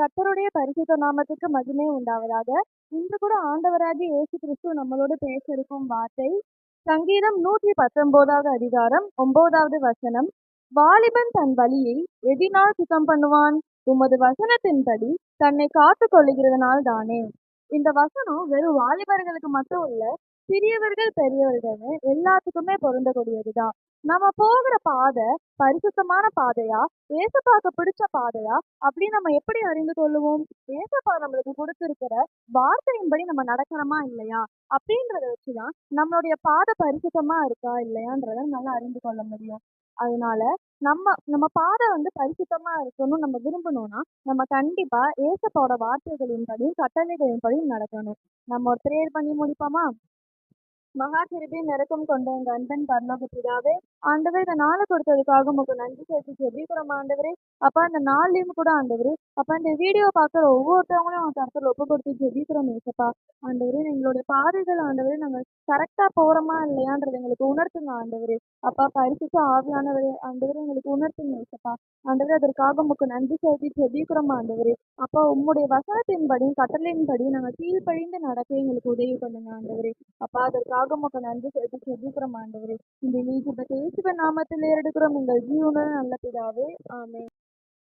கர்த்தருடைய பரிசுத்த நாமத்துக்கு மகிமை உண்டாவதாக. இன்று கூட ஆண்டவராகி இயேசு கிறிஸ்து நம்மளோடு பேச இருக்கும் வார்த்தை சங்கீதம் நூற்றி பத்தொன்பதாவது அதிகாரம் ஒன்பதாவது வசனம். வாலிபன் தன் வழியை எதினால் சுத்தம் பண்ணுவான்? உமது வசனத்தின்படி தன்னை காத்து கொள்ளுகிறதுனால் தானே இந்த வசனம் வெறும் வாலிபர்களுக்கு மட்டும் இல்ல சிறியவர்கள் பெரியவர்கள்னு எல்லாத்துக்குமே பொருந்தக்கூடியதுதான். நம்ம போகிற பாதை பரிசுத்தமான பாதையா? ஏசப்பாக்கு பிடிச்ச பாதையா? அப்படி நம்ம எப்படி அறிந்து கொள்ளுவோம்? ஏசப்பா நம்மளுக்கு கொடுத்திருக்கிற வார்த்தையின்படி நம்ம நடக்கிறோமா இல்லையா? அப்படின்றத வச்சுதான் நம்மளுடைய பாதை பரிசுத்தமா இருக்கா இல்லையான்றத நல்லா அறிந்து கொள்ள முடியும். அதனால நம்ம நம்ம பாதை வந்து பரிசுத்தமா இருக்கணும்னு நம்ம விரும்பணும்னா நம்ம கண்டிப்பா ஏசப்பாவோட வார்த்தைகளின்படியும் கட்டளைகளின்படியும் நடக்கணும். நம்ம ஒரு ப்ரேயர் பண்ணி முடிப்போமா? மகா கிருபையும் நெருக்கம் கொண்ட எங்கள் அன்பன் பரலோக பிதாவே ஆண்டவரே இந்த நாளை கொடுத்ததுக்காக உங்களுக்கு நன்றி சேர்த்து ஜெபிக்கிறோம் ஆண்டவரே அப்பா இந்த நாள்லயும் கூட ஆண்டவரே அப்பா இந்த வீடியோ பார்க்குற ஒவ்வொருத்தவங்களும் அவங்க கருத்தில் ஒப்பு கொடுத்து ஜெபிக்கிறோம் ஏசப்பா ஆண்டவரே எங்களுடைய பாதைகள் ஆண்டவரே நாங்கள் கரெக்டாக போகிறோமா இல்லையான்றது எங்களுக்கு உணர்த்துங்க ஆண்டவரே. அப்பா பரிசுத்த ஆவியானவரே ஆண்டவரே எங்களுக்கு உணர்த்துங்க ஏசப்பா ஆண்டவரே அதற்காக உங்களுக்கு நன்றி சேர்த்து ஜெபிக்கிறோம் ஆண்டவரே. அப்பா உம்முடைய வசனத்தின்படியும் கட்டளையின்படியும் நாங்கள் கீழ்ப்பழிந்து நடக்க எங்களுக்கு உதவி பண்ணுங்க ஆண்டவரே. அப்பா அதற்காக உங்களுக்கு நன்றி செலுத்தி ஜெபிக்கிறோம் ஆண்டவரே. இந்த நீதிபத்தை இயேசுவின் நாமத்தில் ஏறெடுக்கிறோம் எங்கள் ஜீவனுள்ள நல்ல பிதாவே. ஆமே